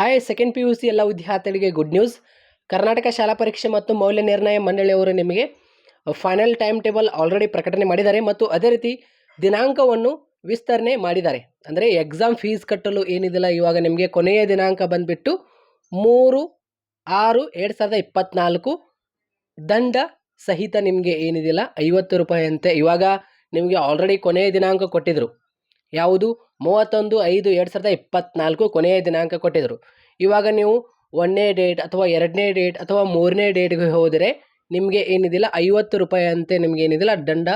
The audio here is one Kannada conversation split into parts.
Hi second P U C ಎಲ್ಲ ವಿದ್ಯಾರ್ಥಿಗಳಿಗೆ ಗುಡ್ ನ್ಯೂಸ್ ಕರ್ನಾಟಕ ಶಾಲಾ ಪರೀಕ್ಷೆ ಮತ್ತು ಮೌಲ್ಯ ನಿರ್ಣಯ ಮಂಡಳಿಯವರು ನಿಮಗೆ ಫೈನಲ್ ಟೈಮ್ ಟೇಬಲ್ ಆಲ್ರೆಡಿ ಪ್ರಕಟಣೆ ಮಾಡಿದ್ದಾರೆ ಮತ್ತು ಅದೇ ರೀತಿ ದಿನಾಂಕವನ್ನು ವಿಸ್ತರಣೆ ಮಾಡಿದ್ದಾರೆ. ಅಂದರೆ ಎಕ್ಸಾಮ್ ಫೀಸ್ ಕಟ್ಟಲು ಏನಿದಿಲ್ಲ, ಇವಾಗ ನಿಮಗೆ ಕೊನೆಯ ದಿನಾಂಕ ಬಂದುಬಿಟ್ಟು ಮೂರು, ಆರು, ಎರಡು ಸಾವಿರದ ಇಪ್ಪತ್ತ್ನಾಲ್ಕು ದಂಡ ಸಹಿತ ನಿಮಗೆ ಏನಿದಿಲ್ಲ, ಐವತ್ತು ರೂಪಾಯಿ ಅಂತೆ ಇವಾಗ ನಿಮಗೆ ಆಲ್ರೆಡಿ ಕೊನೆಯ ದಿನಾಂಕ ಕೊಟ್ಟಿದ್ದರು ಯಾವುದು? ಮೂವತ್ತೊಂದು ಐದು ಎರಡು ಸಾವಿರದ ಇಪ್ಪತ್ತ್ನಾಲ್ಕು ಕೊನೆಯ ದಿನಾಂಕ ಕೊಟ್ಟಿದ್ದರು ಇವಾಗ ನೀವು ಒಂದನೇ ಡೇಟ್ ಅಥವಾ ಎರಡನೇ ಡೇಟ್ ಅಥವಾ ಮೂರನೇ ಡೇಟ್ಗೆ ಹೋದರೆ ನಿಮಗೆ ಏನಿದಿಲ್ಲ, ಐವತ್ತು ರೂಪಾಯಿ ಅಂತೆ ನಿಮಗೆ ಏನಿದಿಲ್ಲ, ದಂಡ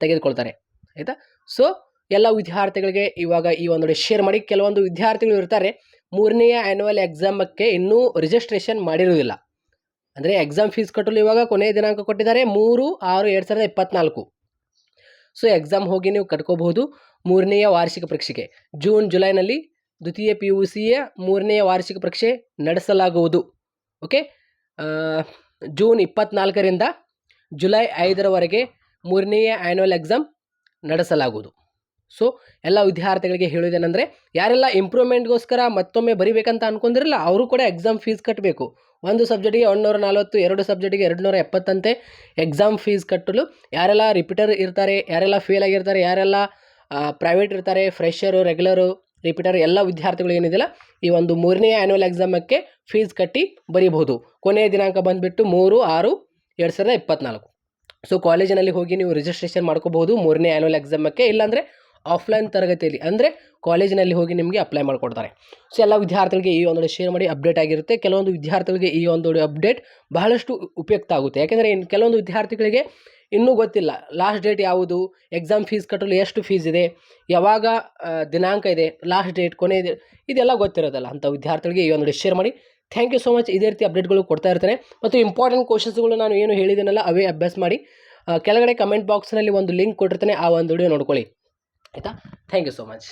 ತೆಗೆದುಕೊಳ್ತಾರೆ. ಆಯಿತಾ? ಸೊ ಎಲ್ಲ ವಿದ್ಯಾರ್ಥಿಗಳಿಗೆ ಇವಾಗ ಈ ಒಂದು ಶೇರ್ ಮಾಡಿ. ಕೆಲವೊಂದು ವಿದ್ಯಾರ್ಥಿಗಳು ಇರ್ತಾರೆ, ಮೂರನೆಯ ಆ್ಯನ್ಯುವಲ್ ಎಕ್ಸಾಮಕ್ಕೆ ಇನ್ನೂ ರಿಜಿಸ್ಟ್ರೇಷನ್ ಮಾಡಿರುವುದಿಲ್ಲ. ಅಂದರೆ ಎಕ್ಸಾಮ್ ಫೀಸ್ ಕಟ್ಟಲು ಇವಾಗ ಕೊನೆಯ ದಿನಾಂಕ ಕೊಟ್ಟಿದ್ದಾರೆ, ಮೂರು, ಆರು, ಎರಡು ಸಾವಿರದ ಇಪ್ಪತ್ತ್ನಾಲ್ಕು ಸೊ ಎಕ್ಸಾಮ್ ಹೋಗಿ ನೀವು ಕಟ್ಕೋಬಹುದು ಮೂರನೆಯ ವಾರ್ಷಿಕ ಪರೀಕ್ಷೆಗೆ. ಜೂನ್, ಜುಲೈನಲ್ಲಿ ದ್ವಿತೀಯ ಪಿ ಯು ಸಿಯ ಮೂರನೆಯ ವಾರ್ಷಿಕ ಪರೀಕ್ಷೆ ನಡೆಸಲಾಗುವುದು. ಓಕೆ? ಜೂನ್ ಇಪ್ಪತ್ನಾಲ್ಕರಿಂದ ಜುಲೈ ಐದರವರೆಗೆ ಮೂರನೆಯ ಆ್ಯನ್ಯುವಲ್ ಎಕ್ಸಾಮ್ ನಡೆಸಲಾಗುವುದು. ಸೊ, ಎಲ್ಲ ವಿದ್ಯಾರ್ಥಿಗಳಿಗೆ ಹೇಳೋದೇನೆಂದರೆ ಯಾರೆಲ್ಲ ಇಂಪ್ರೂವ್ಮೆಂಟ್ಗೋಸ್ಕರ ಮತ್ತೊಮ್ಮೆ ಬರಿಬೇಕಂತ ಅನ್ಕೊಂಡಿರಲ್ಲ, ಅವರು ಕೂಡ ಎಕ್ಸಾಮ್ ಫೀಸ್ ಕಟ್ಟಬೇಕು ಒಂದು ಸಬ್ಜೆಕ್ಟಿಗೆ ಒಂದುನೂರ ನಲವತ್ತು, ಎರಡು ಸಬ್ಜೆಕ್ಟಿಗೆ ಎರಡು ನೂರ ಎಪ್ಪತ್ತಂತೆ. ಎಕ್ಸಾಮ್ ಫೀಸ್ ಕಟ್ಟಲು ಯಾರೆಲ್ಲ ರಿಪೀಟರ್ ಇರ್ತಾರೆ, ಯಾರೆಲ್ಲ ಫೇಲ್ ಆಗಿರ್ತಾರೆ, ಯಾರೆಲ್ಲ ಪ್ರೈವೇಟ್ ಇರ್ತಾರೆ, ಫ್ರೆಷರು, ರೆಗ್ಯುಲರು, ರಿಪೀಟರ್ ಎಲ್ಲ ವಿದ್ಯಾರ್ಥಿಗಳು ಏನಿದೆಯಲ್ಲ, ಈ ಒಂದು ಮೂರನೇ ಆ್ಯನ್ಯುವಲ್ ಎಕ್ಸಾಮಕ್ಕೆ ಫೀಸ್ ಕಟ್ಟಿ ಬರೀಬಹುದು. ಕೊನೆಯ ದಿನಾಂಕ ಬಂದುಬಿಟ್ಟು ಮೂರು, ಆರು, ಎರಡು ಸಾವಿರದ ಇಪ್ಪತ್ತ್ನಾಲ್ಕು ಸೊ ಕಾಲೇಜಿನಲ್ಲಿ ಹೋಗಿ ನೀವು ರಿಜಿಸ್ಟ್ರೇಷನ್ ಮಾಡ್ಕೋಬಹುದು ಮೂರನೇ ಆ್ಯನ್ಯುವಲ್ ಎಕ್ಸಾಮಕ್ಕೆ ಇಲ್ಲಾಂದರೆ ಆಫ್ಲೈನ್ ತರಗತಿಯಲ್ಲಿ, ಅಂದರೆ ಕಾಲೇಜಿನಲ್ಲಿ ಹೋಗಿ ನಿಮಗೆ ಅಪ್ಲೈ ಮಾಡಿಕೊಡ್ತಾರೆ. ಸೊ ಎಲ್ಲ ವಿದ್ಯಾರ್ಥಿಗಳಿಗೆ ಈ ಒಂದು ಶೇರ್ ಮಾಡಿ ಅಪ್ಡೇಟ್ ಆಗಿರುತ್ತೆ. ಕೆಲವೊಂದು ವಿದ್ಯಾರ್ಥಿಗಳಿಗೆ ಈ ಒಂದು ಅಪ್ಡೇಟ್ ಬಹಳಷ್ಟು ಉಪಯುಕ್ತ ಆಗುತ್ತೆ. ಯಾಕೆಂದರೆ ಕೆಲವೊಂದು ವಿದ್ಯಾರ್ಥಿಗಳಿಗೆ ಇನ್ನೂ ಗೊತ್ತಿಲ್ಲ ಲಾಸ್ಟ್ ಡೇಟ್ ಯಾವುದು ಎಕ್ಸಾಮ್ ಫೀಸ್ ಕಟ್ಟಲು ಎಷ್ಟು ಫೀಸ್ ಇದೆ, ಯಾವಾಗ ದಿನಾಂಕ ಇದೆ ಲಾಸ್ಟ್ ಡೇಟ್ ಕೊನೆ ಇದೆ, ಇದೆಲ್ಲ ಗೊತ್ತಿರೋದಲ್ಲ. ಅಂಥ ವಿದ್ಯಾರ್ಥಿಗಳಿಗೆ ಈ ಒಂದು ಶೇರ್ ಮಾಡಿ. ಥ್ಯಾಂಕ್ ಯು ಸೊ ಮಚ್ ಇದೇ ರೀತಿ ಅಪ್ಡೇಟ್ಗಳು ಕೊಡ್ತಾ ಇರ್ತೇನೆ. ಮತ್ತು ಇಂಪಾರ್ಟೆಂಟ್ ಕ್ವಶನ್ಸ್ಗಳು ನಾನು ಏನು ಹೇಳಿದ್ದೀನಲ್ಲ ಅವೇ ಅಭ್ಯಾಸ ಮಾಡಿ. ಕೆಳಗಡೆ ಕಮೆಂಟ್ ಬಾಕ್ಸ್ನಲ್ಲಿ ಒಂದು ಲಿಂಕ್ ಕೊಟ್ಟಿರ್ತೇನೆ. ಆ ಒಂದು ವಿಡಿಯೋ ನೋಡ್ಕೊಳ್ಳಿ. ಆಯಿತಾ ಥ್ಯಾಂಕ್ ಯು ಸೊ ಮಚ್